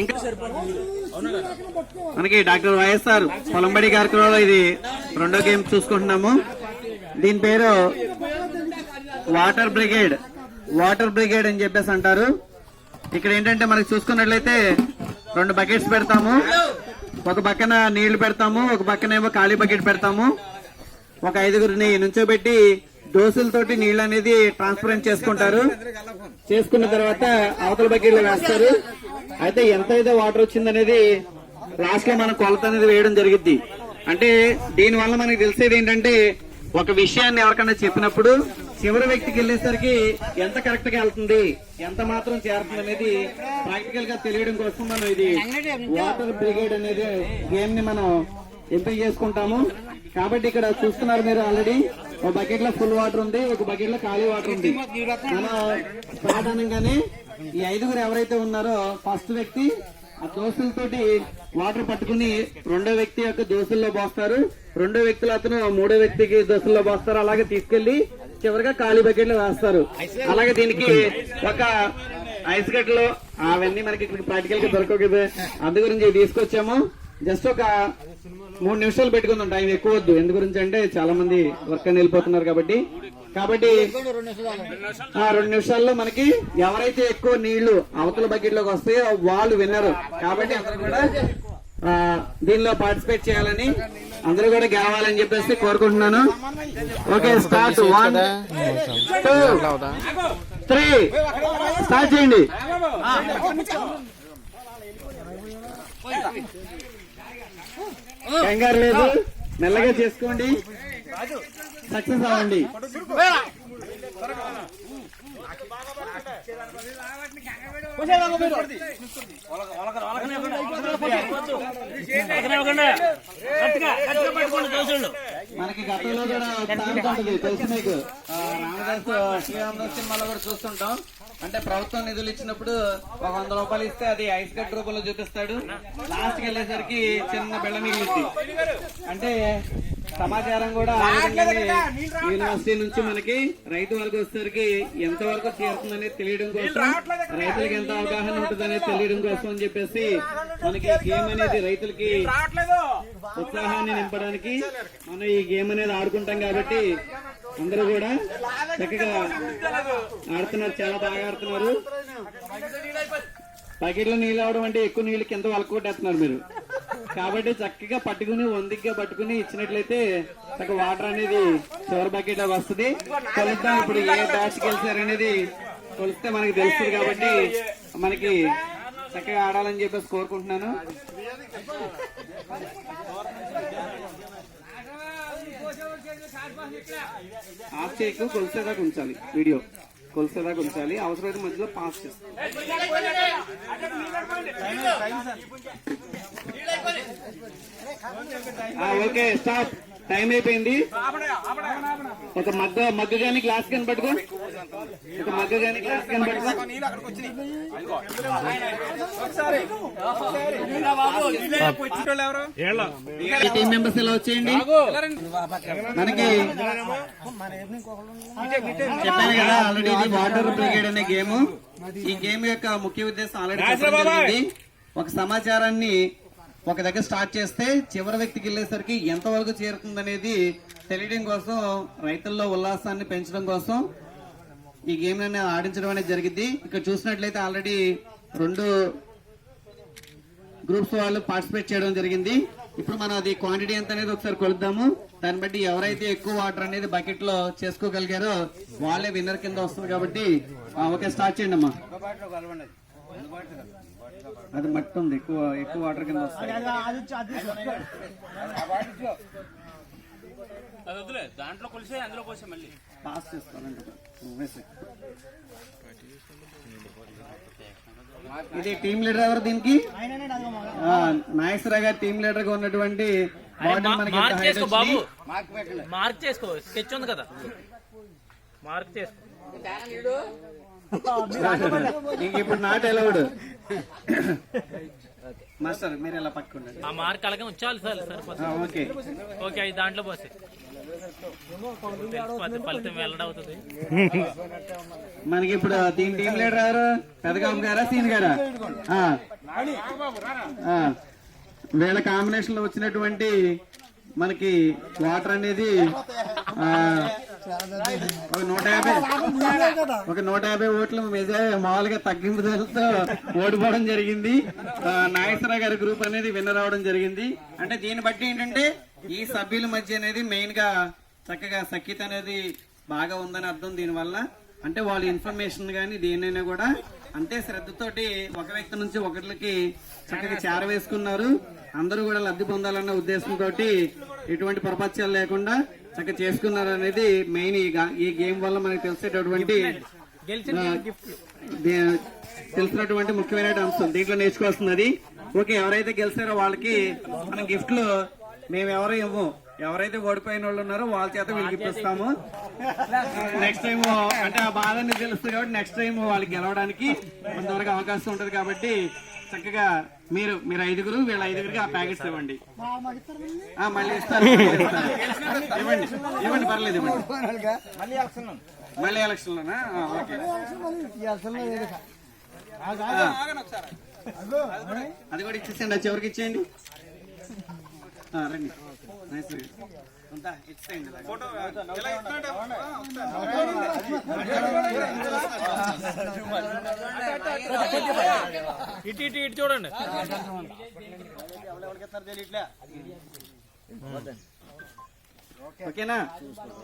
ఇంకా మనకి doctor YSR పొలంబడి కార్యక్రమంలో ఇది రెండో గేమ్ చూసుకుంటున్నాము. దీని పేరు వాటర్ బ్రిగేడ్ వాటర్ బ్రిగేడ్ అని చెప్పేసి అంటారు. ఇక్కడ ఏంటంటే మనకి చూసుకున్నట్లయితే రెండు బకెట్స్ పెడతాము. ఒక పక్కన నీళ్ళు పెడతాము ఒక పక్కనేమో ఖాళీ బకెట్ పెడతాము. ఒక ఐదుగురిని నుంచోబెట్టి దోశలతోటి నీళ్ళు అనేది ట్రాన్స్పరెంట్ చేసుకుంటారు. చేసుకున్న తర్వాత అవతల బకెట్లో వేస్తారు. అయితే ఎంత అయితే వాటర్ వచ్చిందనేది లాస్ట్లో మనం కొలత అనేది వేయడం జరిగింది అంటే దీని వల్ల మనకి తెలిసేది ఏంటంటే ఒక విషయాన్ని ఎవరికైనా చెప్పినప్పుడు చివరి వ్యక్తికి వెళ్ళేసరికి ఎంత కరెక్ట్గా వెళ్తుంది ఎంత మాత్రం చేరుతుంది అనేది ప్రాక్టికల్గా తెలియడం కోసం మనం ఇది వాటర్ బ్రిగేడ్ అనేది గేమ్ని మనం ఎంపిక చేసుకుంటాము. కాబట్టి ఇక్కడ చూస్తున్నారు మీరు ఆల్రెడీ ఒక బకెట్లో ఫుల్ వాటర్ ఉంది ఒక బకెట్లో ఖాళీ వాటర్ ఉంది. మన సాధారణంగానే ఈ ఐదుగురు ఎవరైతే ఉన్నారో ఫస్ట్ వ్యక్తి ఆ దోశలతోటి వాటర్ పట్టుకుని రెండో వ్యక్తి యొక్క దోశల్లో పోస్తారు. రెండో వ్యక్తులు అతను మూడో వ్యక్తికి దోశల్లో పోస్తారు. అలాగే తీసుకెళ్ళి చివరిగా ఖాళీ బకెట్లో వేస్తారు. అలాగే దీనికి ఒక ఐస్ గడ్డలు అవన్నీ మనకి ఇక్కడ ప్రాక్టికల్గా దొరకవు కదా. అందు గురించి తీసుకొచ్చాము. జస్ట్ ఒక మూడు నిమిషాలు పెట్టుకుందాం. టైం ఎక్కువ వద్దు. ఎందు గురించి అంటే చాలా మంది వర్క్ వెళ్ళిపోతున్నారు కాబట్టి. కాబట్టి ఆ రెండు నిమిషాల్లో మనకి ఎవరైతే ఎక్కువ నీళ్ళు అవతల బకెట్లోకి వస్తాయో వాళ్ళు విన్నారు. కాబట్టి అందరూ కూడా దీనిలో పార్టిసిపేట్ చేయాలని అందరూ కూడా గెలవాలని చెప్పేసి కోరుకుంటున్నాను. Okay start. One two three start చేయండి. కంగారు లేదు. మెల్లగా చేసుకోండి. సక్సెస్ అవ్వండి. మనకి గతంలో కూడా ఉంటుంది. తెలుసు మీకు. రామదాస్ శ్రీరామదాస్ సినిమాలో కూడా చూస్తుంటాం. అంటే ప్రభుత్వం నిధులు ఇచ్చినప్పుడు ఒక వంద రూపాయలు ఇస్తే అది ఐస్ కట్ రూపంలో చూపిస్తాడు. లాస్ట్కి వెళ్ళేసరికి చిన్న బిళ్ళ మిగిలింది అంటే సమాచారం కూడా యూనివర్సిటీ నుంచి మనకి రైతు వరకు వచ్చేసరికి ఎంత వరకు చేరుతుందనేది తెలియడం కోసం రైతులకు ఎంత అవగాహన ఉంటుందనేది తెలియడం కోసం అని చెప్పేసి మనకి గేమ్ అనేది రైతులకి ఉత్సాహాన్ని నింపడానికి మనం ఈ గేమ్ అనేది ఆడుకుంటాం కాబట్టి అందరూ కూడా చక్కగా ఆడుతున్నారు చాలా బాగా ఆడుతున్నారు. ప్యాకెట్లో నీళ్ళు అవడం అంటే ఎక్కువ నీళ్ళు కింద వలకొట్టేస్తున్నారు మీరు. కాబట్టి చక్కగా పట్టుకుని వందిగ్గా పట్టుకుని ఇచ్చినట్లయితే చక్కగా వాటర్ అనేది చివరి బకెట్ వస్తుంది. కొలుద్దాం. ఇప్పుడు ఏ బ్యాచ్ అనేది కొలిస్తే మనకి తెలుస్తుంది కాబట్టి మనకి చక్కగా ఆడాలని చెప్పేసి కోరుకుంటున్నాను. ఆఫ్ చేయకు కొలిసేదాకా ఉంచాలి వీడియో కొలిసేదాకా ఉంచాలి. అవసరమైతే మధ్యలో పాస్ చేస్తాం. ఓకే స్టాప్ టైం అయిపోయింది. ఒక మగ్గ మగ్గ గాని గ్లాస్ కానీ పట్టుకో ఒక మగ్గ గాని గ్లాస్ కానీ పట్టుకో ఈ టీం మెంబర్స్ ఇలా వచ్చేయండి? మనకి చెప్పాను కదా ఆల్రెడీ ఇది వాటర్ బ్రిగేడ్ అనే గేమ్ ఈ గేమ్ యొక్క ముఖ్య ఉద్దేశం ఆల్రెడీ. ఒక సమాచారాన్ని ఒక దగ్గర స్టార్ట్ చేస్తే చివరి వ్యక్తికి వెళ్ళేసరికి ఎంతవరకు చేరుతుందనేది తెలియడం కోసం రైతుల్లో ఉల్లాసాన్ని పెంచడం కోసం ఈ గేమ్ అనేది ఆడించడం అనేది జరిగింది ఇక్కడ చూసినట్లయితే ఆల్రెడీ రెండు గ్రూప్స్ వాళ్ళు పార్టిసిపేట్ చేయడం జరిగింది. ఇప్పుడు మనం అది క్వాంటిటీ ఎంత అనేది ఒకసారి కొలుద్దాము. దాన్ని బట్టి ఎవరైతే ఎక్కువ వాటర్ అనేది బకెట్లో చేసుకోగలిగారో వాళ్ళే విన్నర్ కింద వస్తుంది కాబట్టి ఓకే స్టార్ట్ చేయండి అమ్మా అది మట్టి ఉంది. ఎక్కువ ఎక్కువ వాటర్ కింద వస్తాయి. అది వద్దులే దాంట్లో కొలిసే అందులో కోసే మళ్ళీ. పాస్ చేసుకోవాలంటే వేసే. ఇది టీం లీడర్ ఎవరు దీనికి? ఆ, నాగేశ్వరరావు గారు టీం లీడర్గా ఉన్నటువంటి మార్క్ చేసుకో బాబు. మార్క్ చేసుకో స్కెచ్ ఉంది కదా. మార్క్ చేసుకో. ఇప్పుడు నాట్ అలౌడ్ మాస్టర్ మీరు ఎలా పట్టుకోండి ఆ మార్క్ అలాగే ఉంచాలి సార్ సరిపోతుంది. ఓకే. ఓకే అది దాంట్లో పోసి. ఫలితం వెల్లడవుతుంది మనకి ఇప్పుడు దీని టీం లీడర్ ఎవరు పెదగాము గారా సీన్ గారా. వీళ్ళ కాంబినేషన్లో వచ్చినటువంటి మనకి వాటర్ అనేది నూట యాభై. ఒక నూట యాభై ఓట్లు మామూలుగా తగ్గింపుదలతో ఓడిపోవడం జరిగింది. ఆ, నాగేశ్వరరావు గారి గ్రూప్ అనేది విన్నర్ అవడం జరిగింది. అంటే దీన్ని బట్టి ఏంటంటే ఈ సభ్యుల మధ్య అనేది మెయిన్గా చక్కగా సఖ్యత అనేది బాగా ఉందని అర్థం దీనివల్ల. అంటే వాళ్ళ ఇన్ఫర్మేషన్ గానీ దేనైనా కూడా అంతే శ్రద్ధతోటి ఒక వ్యక్తి నుంచి ఒకరికి చక్కగా చేరవేసుకున్నారు అందరూ కూడా లబ్ధి పొందాలన్న ఉద్దేశంతో ఎటువంటి ప్రపంచాలు లేకుండా చక్కగా చేసుకున్నారు అనేది మెయిన్ ఈ గేమ్ వల్ల మనకు తెలిసేటటువంటి తెలిసినటువంటి ముఖ్యమైన అంశం దీంట్లో నేర్చుకోవాల్సింది ఓకే ఎవరైతే గెలిచారో వాళ్ళకి మనం గిఫ్ట్లు మేము ఎవరు ఇవ్వము. ఎవరైతే ఓడిపోయిన వాళ్ళు ఉన్నారో వాళ్ళ చేత వీళ్ళకి ఇప్పిస్తాము. నెక్స్ట్ టైం అంటే ఆ బాధ అనేది తెలుస్తుంది కాబట్టి నెక్స్ట్ టైం వాళ్ళకి గెలవడానికి కొంతవరకు అవకాశం ఉంటది కాబట్టి చక్కగా మీరు మీరు ఐదుగురు వీళ్ళ ఐదుగురికి ఆ ప్యాకెట్స్ ఇవ్వండి. ఆ, మళ్ళీ ఇస్తారు. ఇవ్వండి ఇవ్వండి పర్లేదు ఇవ్వండి. మళ్ళీ ఎలక్షన్ లోనా ఆ, ఓకే. ఆ. అది కూడా ఇచ్చేసేయండి చివరికి ఇచ్చేయండి. ఆ, రండి. ఇటు ఇటు ఇటు చూడండి ఓకేనా?